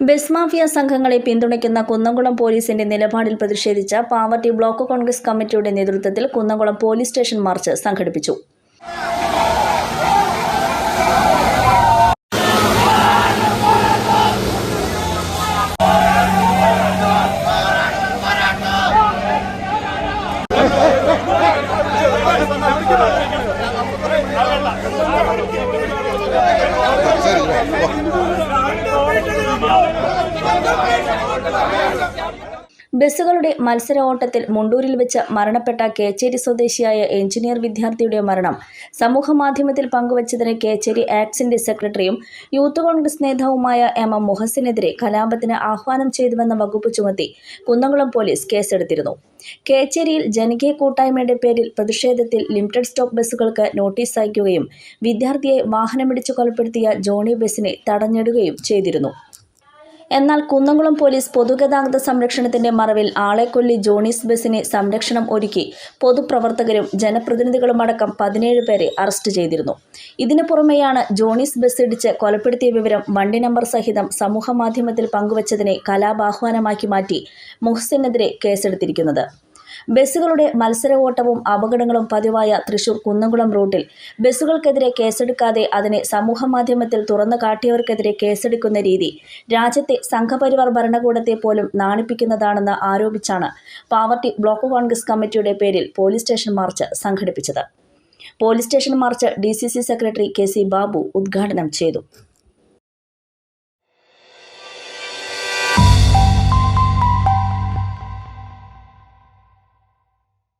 Bus mafia സംഘങ്ങളെ പിന്തുണയ്ക്കുന്ന കുന്നംകുളം പോലീസിന്റെ നിലപാടിൽ പ്രതിഷേധിച്ച പാവർട്ടി ബ്ലോക്ക് കോൺഗ്രസ് കമ്മിറ്റിയുടെ നേതൃത്വത്തിൽ കുന്നംകുളം പോലീസ് സ്റ്റേഷൻ മാർച്ച് സംഘടിപ്പിച്ചു Thank you. ബസ്സുകളുടെ മത്സര ഓട്ടത്തിൽ മുണ്ടൂരിൽ വെച്ച് മരണപ്പെട്ട കേച്ചേരി സ്വദേശിയായ എഞ്ചിനീയർ വിദ്യാർത്ഥിയുടെ മരണം. സമൂഹമാധ്യമത്തിൽ പങ്കുവച്ചതിന് കേച്ചേരി ആക്സിന്റെ സെക്രട്ടറിയും യൂത്ത് കോൺഗ്രസ് നേതാവുമായ എം എം മുഹസിനെതിരെ കലാപത്തിന് ആഹ്വാനം ചെയ്തുവെന്ന വകുപ്പ് ചുമത്തി കുന്നംകുളം പോലീസ് കേസെടുത്തിരുന്നു. കേച്ചേരിയിൽ ജനകീയ കൂട്ടായ്മയുടെ പേരിൽ പ്രതിഷേധത്തിൽ ലിമിറ്റഡ് സ്റ്റോപ്പ് ബസ്സുകൾക്ക് നോട്ടീസ് അയക്കുകയും വിദ്യാർത്ഥിയെ വാഹനമിടിച്ചു കൊലപ്പെടുത്തിയ ജോണി ബസ്സിനെ തടഞ്ഞിടുകയും ചെയ്തിരുന്നു. എന്നാൽ കുന്നംകുളം പോലീസ് പൊതുഗതാഗത സംരക്ഷണത്തിന്റെ മറവിൽ ആളെക്കൊല്ലി ജോണീസ് ബസിന് സംരക്ഷണം ഒരുക്കി പൊതുപ്രവർത്തകരും ജനപ്രതിനിധികളുമടക്കം പതിനേഴ് പേരെ അറസ്റ്റ് ചെയ്തിരുന്നു. ഇതിനു പുറമെയാണ് ജോണീസ് ബസ് ഇടിച്ച് കൊലപ്പെടുത്തിയ വിവരം വണ്ടി നമ്പർ സഹിതം സമൂഹമാധ്യമത്തിൽ പങ്കുവച്ചതിനെ കലാപാഹ്വാനമാക്കി മാറ്റി മുഹസിനെതിരെ കേസെടുത്തിരിക്കുന്നത്. ബസ്സുകളുടെ മത്സര ഓട്ടവും അപകടങ്ങളും പതിവായ തൃശൂർ കുന്നംകുളം റൂട്ടിൽ. ബസ്സുകൾക്കെതിരെ കേസെടുക്കാതെ അതിനെ സമൂഹ മാധ്യമത്തിൽ തുറന്നു കാട്ടിയവർക്കെതിരെ കേസെടുക്കുന്ന രീതി. രാജ്യത്തെ സംഘപരിവാർ ഭരണകൂടത്തെ പോലും നാണിപ്പിക്കുന്നതാണെന്ന് ആരോപിച്ചാണ് പാവർട്ടി ബ്ലോക്ക് കോൺഗ്രസ് കമ്മിറ്റിയുടെ പേരിൽ പോലീസ് സ്റ്റേഷൻ മാർച്ച് സംഘടിപ്പിച്ചത്. Police station march D secretary K C Babu ഉദ്ഘാടനം ചെയ്തു.